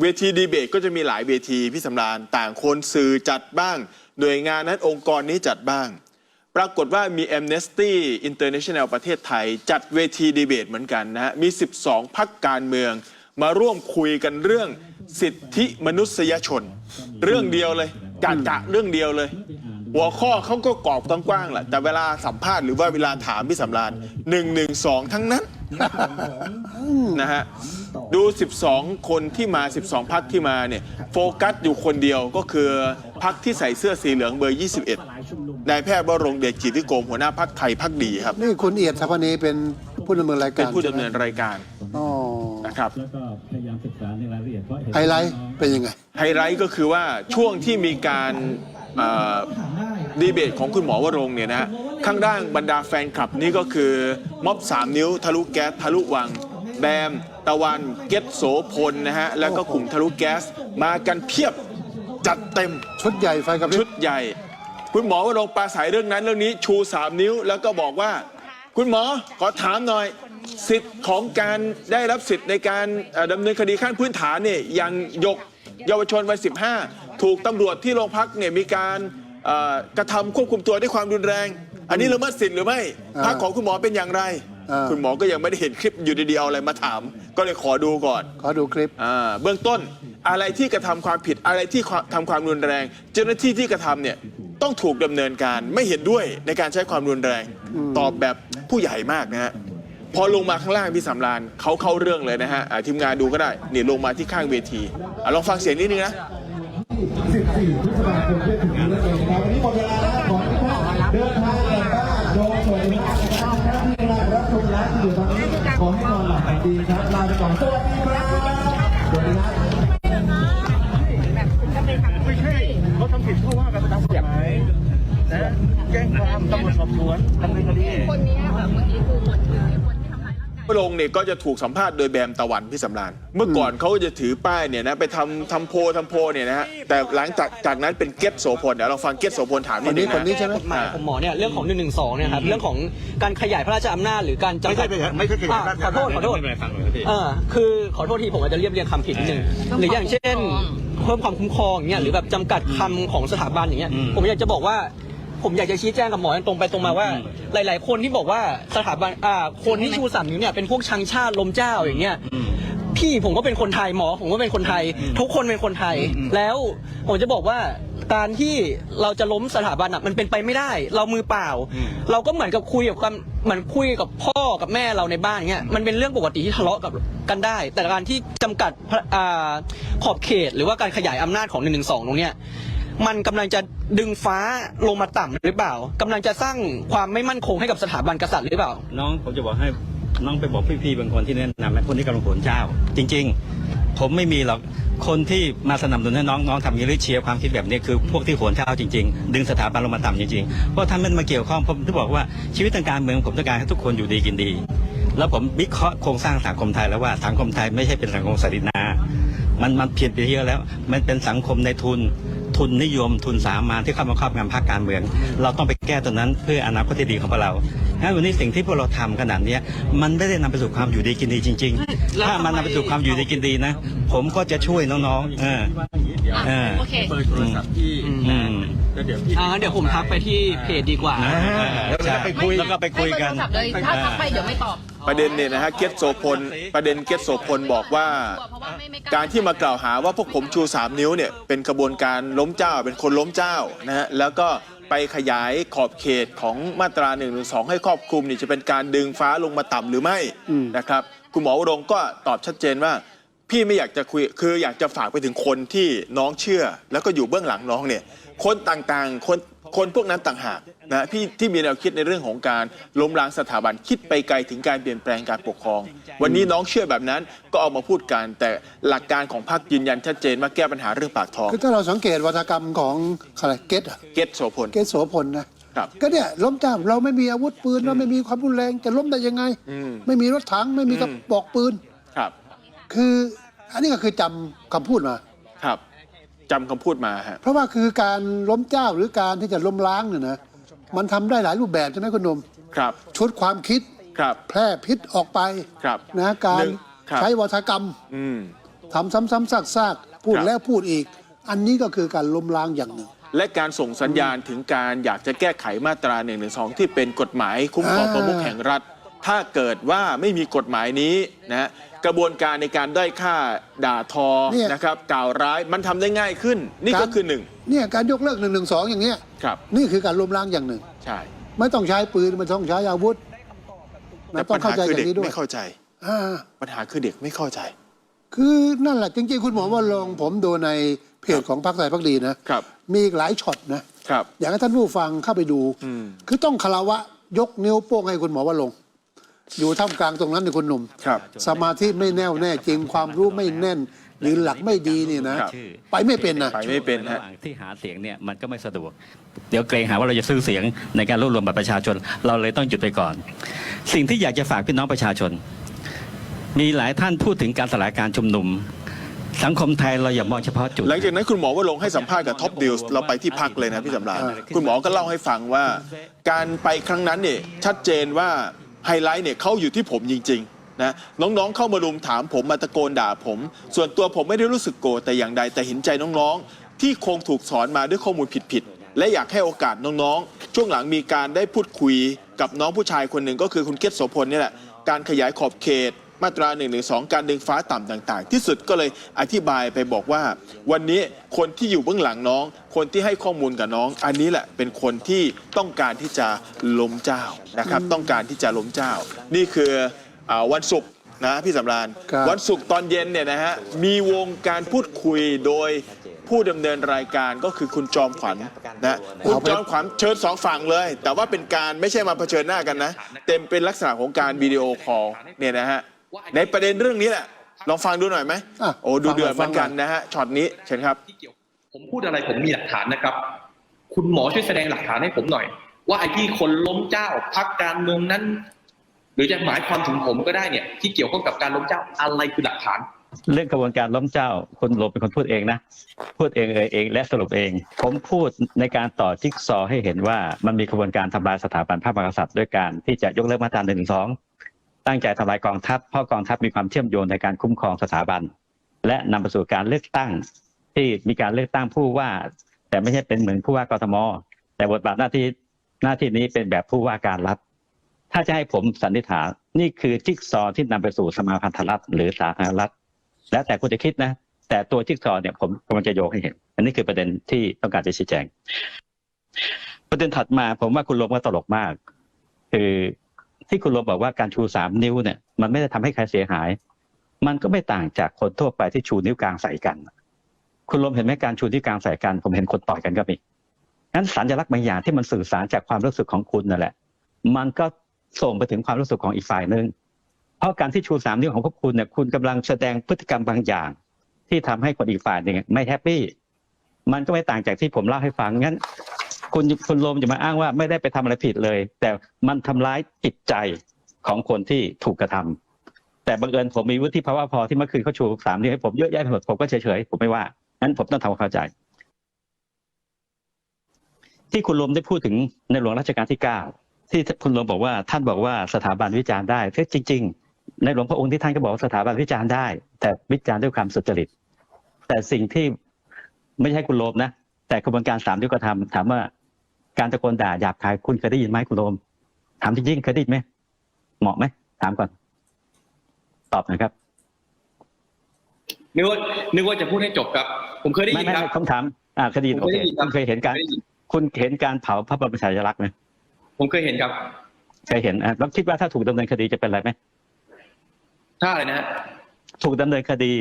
เวทีดีเบตก็จะมีหลายเวทีพี่สำราญต่างคนสื่อจัดบ้าง หน่วยงานนั้นองค์กรนี้จัดบ้าง ปรากฏว่ามี Amnesty International ประเทศไทย จัดเวทีดีเบตเหมือนกันนะฮะมี 12 พักการเมือง มาร่วมคุยกันเรื่องสิทธิมนุษยชน เรื่องเดียวเลยกะกะเรื่องเดียวเลย หัวข้อเขาก็กรอบกว้างๆแหละแต่เวลาสัมภาษณ์หรือว่าเวลาถามพี่สำราญ1นึทั้งนั้นนะฮะ ดู 12 คนที่มา 12 พักที่มาเนี่ยโฟกัสอยู่คนเดียวก็คือพักที่ใส่เสื้อสีเหลืองเบอร์ 21นายแพทย์วรงค์เดชจิตวิโกมหัวหน้าพักไทยพักดีครับ นี่คุณเอียดสัพนีเป็นผู้ดำเนินรายเป็กานรผู้ดำเนินรายการอ๋อนะครับแล้วก็พยายามศึกษาในรายละเอียดเพราะเห็นไฮไลท์เป็นยังไง ไฮไลท์ก็คือว่าช่วงที่มีการเอ่อดีเบตของคุณหมอวรงค์เนี่ยนะฮะข้างด้านบรรดาแฟนคลับนี่ก็คือม็อบ 3 นิ้ว ทะลุแก๊สทะลุวัง แบม ตะวันเกตโสพลนะฮะ แล้วก็กลุ่มทะลุแก๊ส มากันเพียบจัดเต็มชุดใหญ่ไฟกับพริชุบดใหญ่ คุณหมอวรงค์ปราศัยเรื่องนั้นเรื่องนี้ชู 3 นิ้ว แล้วก็บอกว่า คุณหมอขอถามหน่อย สิทธิ์ของการได้รับสิทธิ์ในการเอ่อดำเนินคดีขั้นพื้นฐานเนี่ยอย่างยกเยาวชนวัย15 ถูกตำรวจที่โรงพักเนี่ยมีการเอ่อกระทำควบคุมตัวด้วยความรุนแรง อันนี้ละเมิดสิทธิ์หรือไม่อ่าพักของคุณหมอเป็นอย่างไร อ่าคุณหมอก็ยังไม่ได้เห็นคลิปอยู่ดีๆเอาอะไรมาถาม ก็เลยขอดูก่อน ขอดูคลิป อ่าเบื้องต้นอะไรที่กระทำความผิดอะไรที่ทำความรุนแรง เจ้าหน้าที่ที่กระทำเนี่ยต้องถูกดำเนินการไม่เห็นด้วยในการใช้ความรุนแรง ตอบแบบผู้ใหญ่มากนะฮะพอลงมาข้างล่างพี่สำรานเขาเข้าเรื่องเลยนะฮะอ่าทีมงานดูก็ได้นี่ลงมาที่ข้างเวทีอะลองฟังเสียงนิดนึงนะ 14พฤษภาคมเพื่อถึงนี้นั่นเองนะครับวันนี้หมดเวลาแล้ว เขาทำผิดเพราะว่ากันตามกฎหมายนะแจ้งความตำรวจสอบสวนดำเนินคดีคนนี้ ที่ทำร้ายร่างกายพระองค์เนี่ยก็จะถูกสัมภาษณ์โดยแบมตะวันพี่สำรานเมื่อก่อนเขาจะถือป้ายเนี่ยนะไปทำทำโพลทำโพลเนี่ยนะฮะแต่หลังจากจากนั้นเป็นเกตโสพลเดี๋ยวเราฟังเกตโสพลถามคนิดนนึนี้งคนนี้นะ ใช่ไหม กฎหมายของหมอเนี่ยเรื่องของ1นึเนี่ยครับเรื่องของการขยายพระราชอำนาจหรือการจำกัดไม่ใช่ไม่ใช่ขยายพระราชอ่ขอโทษขอโทษเออคือขอโทษทีผมอาจจะเรียบเรียงคำผิดนิดนึงหรืออย่างเช่นเพิ่มความคุ้มครองอย่างเงี้ยหรือแบบจำกัดคำของสถาบันอย่างเงี้ยผมอยากจะบอกว่า ผมอยากจะชี้แจงกับหมอตรงไปตรงมาว่า หลาย ๆ คนที่บอกว่าสถาบันอ่าคนที่ชูสามนิ้วเนี่ยเป็นพวกชังชาติลมเจ้าอย่างเงี้ยพี่ผมก็เป็นคนไทยหมอผมก็เป็นคนไทย ทุกคนเป็นคนไทย แล้วผมจะบอกว่าการที่เราจะล้มสถาบันอะมันเป็นไปไม่ได้ เรามือเปล่า เราก็เหมือนกับคุยกับความเหมือนคุยกับพ่อกับแม่เราในบ้านเงี้ยมันเป็นเรื่องปกติที่ทะเลาะกับกันได้ แต่การที่จำกัดพระอ่าขอบเขต หรือว่าการขยายอำนาจของ1นึตรงเนี้ย มันกำลังจะดึงฟ้าลงมาต่ำหรือเปล่ากำลังจะสร้างความไม่มั่นคงให้กับสถาบันกษัตริย์หรือเปล่า น้องผมจะบอกให้น้องไปบอกพี่ๆบางคนที่แนะนำให้คนที่กำลังโหนเจ้า จริง ๆ ผมไม่มีหรอกคนที่มาสนับสนุนให้น้องน้องทำอย่างนี้หรือเชียร์ความคิดแบบนี้คือพวกที่โหนเจ้าจริงๆ ดึงสถาบันลงมาต่ำจริงๆ เพราะถ้านมันมาเกี่ยวข้องผมถึงบอกว่าชีวิตทางการเมืองผมต้องการให้ทุกคนอยู่ดีกินดี แล้วผมวิเคราะห์โครงสร้างสังคมไทยแล้วว่าสังคมไทยไม่ใช่เป็นสังคมสารินา มันมันเพี้ยนไปเยอะแล้ว มันเป็นสังคมในทุน ทุนนิยมทุนสามัญที่เข้ามาครอบงำภาคการเมือง เราต้องไปแก้ตัวนั้นเพื่ออนาคตที่ดีของพวกเรางั้นวันนี้สิ่งที่พวกเราทำขนาดเนี้ยมันไม่ได้นำไปสู่ความอยู่ดีกินดีจริงแล้วๆถ้ามันนำไปสู่ความอยู่ดีกินดีนะ ผมก็จะช่วยน้องๆเออเออโอเคเบอร์โทรศัพท์ที่อืมแล้วเดี๋ยวพี่อ่าเดี๋ยวผมทักไปที่เพจดีกว่าอ่าแล้วเราไปคุยแล้วก็ไปคุยกันให้เบอร์โทรศัพท์เลยถ้าทักไปเดี๋ยวไม่ตอบ ประเด็นเนี่ยนะฮะเกตโสพลประเด็นเกตโสพลบอกว่า เพราะว่าไม่ไม่ล้การที่มากล่าวหาว่าพวกผมชู 3 นิ้วเนี่ยเป็นกระบวนการล้มเจ้า เป็นคนล้มเจ้านะฮะแล้วก็ไปขยายขอบเขตของมาตรา1นึให้ครอบคลุมนี่จะเป็นการดึงฟ้าลงมาต่ำหรือไม่นะครับคุณหมอวรงค์ก็ตอบชัดเจนว่า พี่ไม่อยากจะคุยคืออยากจะฝากไปถึงคนที่น้องเชื่อ แล้วก็อยู่เบื้องหลังน้องเนี่ยคนต่างๆคนคนพวกนั้นต่างหาก นะพี่ที่มีแนวคิดในเรื่องของการล้มล้างสถาบันคิดไปไกลถึงการเปลี่ยนแปลงการปกครอง วันนี้น้องเชื่อแบบนั้นก็เอามาพูดกัน แต่หลักการของพรรคยืนยันชัดเจนว่าแก้ปัญหาเรื่องปากท้องคือถ้าเราสังเกตวัฒกรรมของอะไรเกตอะเกตโสพลเกตโสพลนะครับก็เนี่ยล้มเจ้าเราไม่มีอาวุธปืนเราไม่มีความรุนแรงจะล้มได้ยังไงอืมไม่มีรถถังไม่มีกระบอกปืนครับ คืออันนี้ก็คือจำคำพูดมาครับจำคำพูดมาฮะเพราะว่าคือการล้มเจ้าหรือการที่จะล้มล้างเนี่ยนะ มันทำได้หลายรูปแบบใช่ไหมคุณหนุ่มครับ ชุดความคิดครับ แพร่พิษออกไปครับนะการหนึ่งครับใช้วัฒกรรมอืมทำซ้ำๆซากๆ พูดครับแล้วพูดอีก อันนี้ก็คือการล้มล้างอย่างหนึ่ง และการส่งสัญญาณถึงการอยากจะแก้ไขมาตรา1นึที่เป็นกฎหมายคุ้มครองอ่าประมุขแห่งรัฐ ถ้าเกิดว่าไม่มีกฎหมายนี้นะฮะ กระบวนการในการด้อยค่าด่าทอนะครับ กล่าวร้ายมันทำได้ง่ายขึ้น นี่ก็คือหนึ่งเนี่ยการยกเลิกหนึ่งหนึ่งสองอย่างเงี้ยครับ นี่คือการล้มล้างอย่างหนึ่ง ใช่ไม่ต้องใช้ปืนไม่ต้องใช้อาวุธแต่นะต้อปังญเข้าหาใจคืออเด็ย่ากงนี้ด้วยไม่เข้าใจ อ่า ปัญหาคือเด็กไม่เข้าใจ คือนั่นแหละจริงๆ คุณหมอว่าลงผมดูในเพจของพรรคไทยพักดีนะครับ มีอีกหลายช็อตนะ ครับ อยากให้ท่านผู้ฟังเข้าไปดู อืม คือต้องคารวะยกนิ้วโป้งให้คุณหมอว่าลงค์ อยู่ท่ามกลางตรงนั้นในคุณหนุ่ม ครับ สมาธิไม่แน่วแน่จริงความรู้ไม่แน่น หรือหลักไม่ดีนี่นะ ครับไปไม่เป็นนะ ไป ไม่เป็นระฮะหว่างที่หาเสียงเนี่ยมันก็ไม่สะดวก เดี๋ยวเกรงหาว่าเราจะซื้อเสียงในการรวบรวมบัตรประชาชน เราเลยต้องหยุดไปก่อน สิ่งที่อยากจะฝากพี่น้องประชาชน มีหลายท่านพูดถึงการสลายการชุมนุม สังคมไทยเราอย่ามองเฉพาะจุด หลังจากนั้นคุณหมอว่าลงค์ให้สัมภาษณ์กับท็อปดิวส์เราไปที่พักเลยนะพี่สำราญอ่าคุณหมอก็เล่าให้ฟังว่า การไปครั้งนั้นเนี่ยชัดเจนว่า ไฮไลท์เนี่ยเข้าอยู่ที่ผมจริงๆนะน้องๆเข้ามารุมถามผมมาตะโกนด่าผม ส่วนตัวผมไม่ได้รู้สึกโกรธแต่อย่างใดแต่เห็นใจน้องๆ ที่คงถูกสอนมาด้วยข้อมูลผิดๆและอยากให้โอกาสน้องๆ ช่วงหลังมีการได้พูดคุยกับน้องผู้ชายคนหนึ่งก็คือคุณเกศโสพลนี่แหละการขยายขอบเขต มาตรา1นึการดึงฟ้าต่ำต่างๆ ที่สุดก็เลยอธิบายไปบอกว่า วันนี้คนที่อยู่เบื้องหลังน้อง คนที่ให้ข้อมูลกับน้อง อันนี้แหละเป็นคนที่ต้องการที่จะล้มเจ้านะครับ ต้องการที่จะล้มเจ้า นี่คืออาวันศุกร์นะพี่สำราญ ครับ วันศุกร์ตอนเย็นเนี่ยนะฮะมีวงการพูดคุยโดยผู้ดำเนินรายการก็คือคุณจอมขวัญนะคุณจอมขวัญเชิญสองฝั่งเลย แต่ว่าเป็นการไม่ใช่มาเผชิญหน้ากันนะ เต็มเป็นลักษณะของการวิดีโอคอลเนี่ยนะฮะ ในประเด็นเรื่องนี้แหละ ลองฟังดูหน่อยไหมอะโอ้ดูฟังหน่อยเดือดเหมือนกันฟังหน่อยนะฮะช็อตนี้เชิญครับ ที่เกี่ยวผมพูดอะไรผมมีหลักฐานนะครับ คุณหมอช่วยแสดงหลักฐานให้ผมหน่อย ว่าไอ้ที่คนล้มเจ้าพักการเมืองนั้น หรือจะหมายความถึงผมก็ได้เนี่ย ที่เกี่ยวข้องกับการล้มเจ้าอะไรคือหลักฐาน เรื่องกระบวนการล้มเจ้าคนลบเป็นคนพูดเองนะ พูดเองเอ่ยเองและสรุปเอง ผมพูดในการต่อจิ๊กซอว์ให้เห็นว่ามันมีกระบวนการทำลายสถาบันพระมหากษัตริย์ด้วยการที่จะยกเลิกมาตราหนึ่งสอง ตั้งใจทำลายกองทัพเพราะกองทัพมีความเชื่อมโยงในการคุ้มครองสถาบัน และนำไปสู่การเลือกตั้ง ที่มีการเลือกตั้งผู้ว่า แต่ไม่ใช่เป็นเหมือนผู้ว่ากทม แต่บทบาทหน้าที่หน้าที่นี้เป็นแบบผู้ว่าการรัฐถ้าจะให้ผมสันนิษฐานนี่คือจิ๊กซอว์ที่นำไปสู่สมาพันธรัฐหรือสาธารณรัฐแล้วแต่คุณจะคิดนะ แต่ตัวจิ๊กซอว์เนี่ยผมกำลังจะโยงให้เห็น อันนี้คือประเด็นที่ต้องการจะชี้แจง ประเด็นถัดมาผมว่าคุณลมก็ตลกมาก คือ ที่คุณลมบอกว่าการชูสามนิ้วเนี่ยมันไม่ได้ทำให้ใครเสียหาย มันก็ไม่ต่างจากคนทั่วไปที่ชูนิ้วกลางใส่กัน คุณลมเห็นไหมการชูนิ้วกลางใส่กัน ผมเห็นคนต่อยกันก็มีงั้นสัญลักษณ์บางอย่างที่มันสื่อสารจากความรู้สึกของคุณนั่นแหละ มันก็ส่งไปถึงความรู้สึกของอีกฝ่ายหนึ่งเพราะการที่ชูสามนิ้วของพวกคุณเนี่ยคุณกำลังแสดงพฤติกรรมบางอย่าง ที่ทำให้คนอีกฝ่ายหนึ่งไม่แฮปปี้มันก็ไม่ต่างจากที่ผมเล่าให้ฟังงั้น คุณคุณโรมจะมาอ้างว่าไม่ได้ไปทำอะไรผิดเลย แต่มันทำร้ายจิตใจของคนที่ถูกกระทำแต่บังเอิญผมมีวุฒิภาวะพอที่เมื่อคืนเขาชูสามนิ้ให้ผมเยอะแยะไปหมดผมก็เฉยๆผมไม่ว่างั้นผมต้องทำความเข้าใจ ที่คุณลมได้พูดถึงในหลวงรัชกาลที่เก้าที่คุณลมบอกว่าท่านบอกว่าสถาบันวิจารณ์ได้ซึ่งจริง ๆ ในหลวงพระองค์ที่ท่านก็บอกสถาบันวิจารณ์ได้ แต่วิจารณ์ด้วยความสุจริต แต่สิ่งที่ไม่ใช่คุณโลมนะ แต่กระบวนการสามที่กระทำถามว่า การตะโกนด่าหยาบคายคุณเคยได้ยินไหมคุณโลมถามจริงๆเคยได้ยินไหมเหมาะไหมถามก่อน ตอบหนะครับนึกว่านึกว่าจะพูดให้จบครับ ผมเคยได้ไม่ยินไม่ครับไม่คำถามอ่าคดีผมโอเคยเคได้ยินครับคุณเคยเห็นการเคยได้ยินคุณเห็นการเผาพระบรมฉายาลักษณ์ไหมผมเคยเห็นครับเคยเห็นอะแล้วคิดว่าถ้าถูกดำเนินคดีจะเป็นอะไรไหมถ้าอะไรนะฮะถูกดำเนินคดี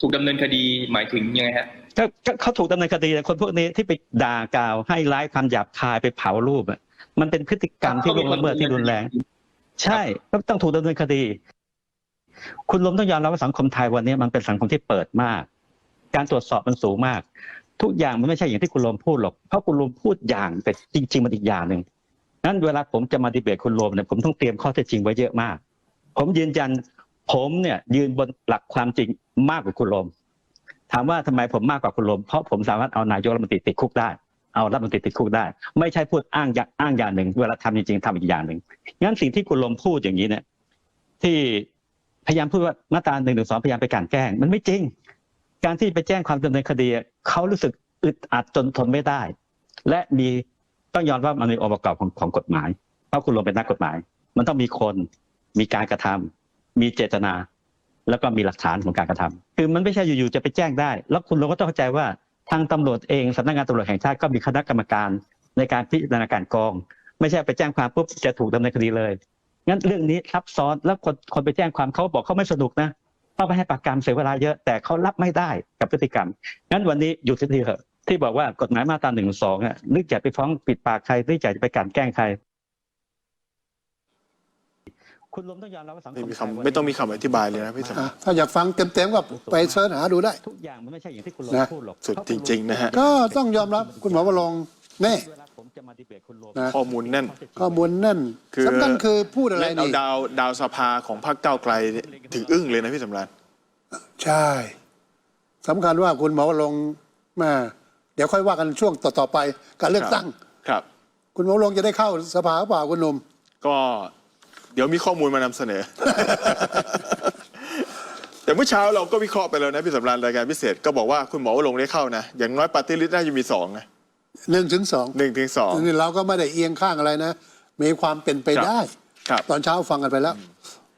ถูกดำเนินคดีหมายถึงยังไงฮะ ก็ก็เขาถูกดำเนินคดีนะคนพวกนี้ที่ไปด่ากล่าว ให้ร้ายคำหยาบคายไปเผารูปอะมันเป็นพฤติกรรมที่ล่วงละเมิดที่รุนแรง ใช่ก็ต้องถูกดำเนินคดี คุณลมต้องยอมรับว่าสังคมไทยวันนี้มันเป็นสังคมที่เปิดมาก การตรวจสอบมันสูงมาก ทุกอย่างมันไม่ใช่อย่างที่คุณลมพูดหรอกเพราะคุณลมพูดอย่างแต่จริง ๆมันอีกอย่างหนึ่งนั้นเวลาผมจะมาดีเบตคุณลมเนี่ยผมต้องเตรียมข้อเท็จจริงไว้เยอะมาก ผมยืนยัน ผมเนี่ยยืนบนหลักความจริงมากกว่าคุณลม ถามว่าทำไมผมมากกว่าคุณลมเพราะผมสามารถเอานายกรัฐมนตรีติดคุกได้ เอารัฐมนตรีติดคุกได้ ไม่ใช่พูดอ้างอย่างอ้างอย่างหนึ่ง เวลาทำจริงๆทำอีกอย่างหนึ่งงั้นสิ่งที่คุณลมพูดอย่างนี้เนี่ยที่พยายามพูดว่ามาตราหนึ่งหนึ่งสองพยายามไปกลันแกล้ง มันไม่จริง การที่ไปแจ้งความดำเนินคดีเขารู้สึกอึดอัดจนทนไม่ได้ และมีต้องยอมว่ามันมีองค์ประกอบของของกฎหมายเพราะคุณลงเป็นนักกฎหมาย มันต้องมีคนมีการกระทำมีเจตนา แล้วก็มีหลักฐานของการกระทำคือมันไม่ใช่อยู่ๆจะไปแจ้งได้ แล้วคุณลงก็ต้องเข้าใจว่าทางตำรวจเองสำนักงานตำรวจแห่งชาติก็มีคณะกรรมการในการพิจารณาการกอง ไม่ใช่ไปแจ้งความปุ๊บจะถูกดำเนินคดีเลยงั้นเรื่องนี้ซับซ้อนแล้วคนคนไปแจ้งความเขาบอกเขาไม่สนุกนะต้องไปให้ปากกรรมเสียเวลาเยอะแต่เขารับไม่ได้กับพฤติกรรมงั้นวันนี้หยุดทีเถอะที่บอกว่ากฎหมายมาตราหนึ่งสองอะนึกอยากไปฟ้องปิดปากใครนึกอยากจะไปกลั่นแกล้งใคร คุณลมต้องยอมรับว่าสังคไม่มมีไทยวันคำนี้ไม่ต้องมีคำอธิบายเลยนะพี่สำอะราญถ้าอยากฟังเต็มๆก็ไปเสิร์ชหาดูได้ ทุกอย่างมันไม่ใช่อย่างที่คุณลมนะ พูดหรอกสุดจริงๆนะฮะ ก็ต้องยอมรับคุณหมอวรงค์แน่ เวลาผมจะมาดีเบตคุณลมนะ ข้อมูลแน่น ข้อมูลนั่นคือสำคัญคือพูดอะไรเล่นเอานี่ดาวดาวสภาของพรรคก้าวไกลเนี่ยถึงอึ้งเลยนะพี่สำราญใช่สำคัญว่าคุณหมอวรงค์แม่เดี๋ยวค่อยว่ากันช่วงต่อๆไปการเลือกตั้ง ครับ คุณหมอวรงค์จะได้เข้าสภาหรือเปล่าคุณหนุ่มก็ เดี๋ยวมีข้อมูลมานำเสนอ แต่เมื่อเช้าเราก็วิเคราะห์ไปแล้วนะพี่สำราญรายการพิเศษก็บอกว่าคุณหมอว่าลงค์ได้เข้านะอย่างน้อยปฏิริษีน่าจะมีสองนะหนึ่งถึงสองหนึ่งถึงสอง นี่เราก็ไม่ได้เอียงข้างอะไรนะ มีความเป็นไปครับได้ ครับ ตอนเช้าฟังกันไปแล้ว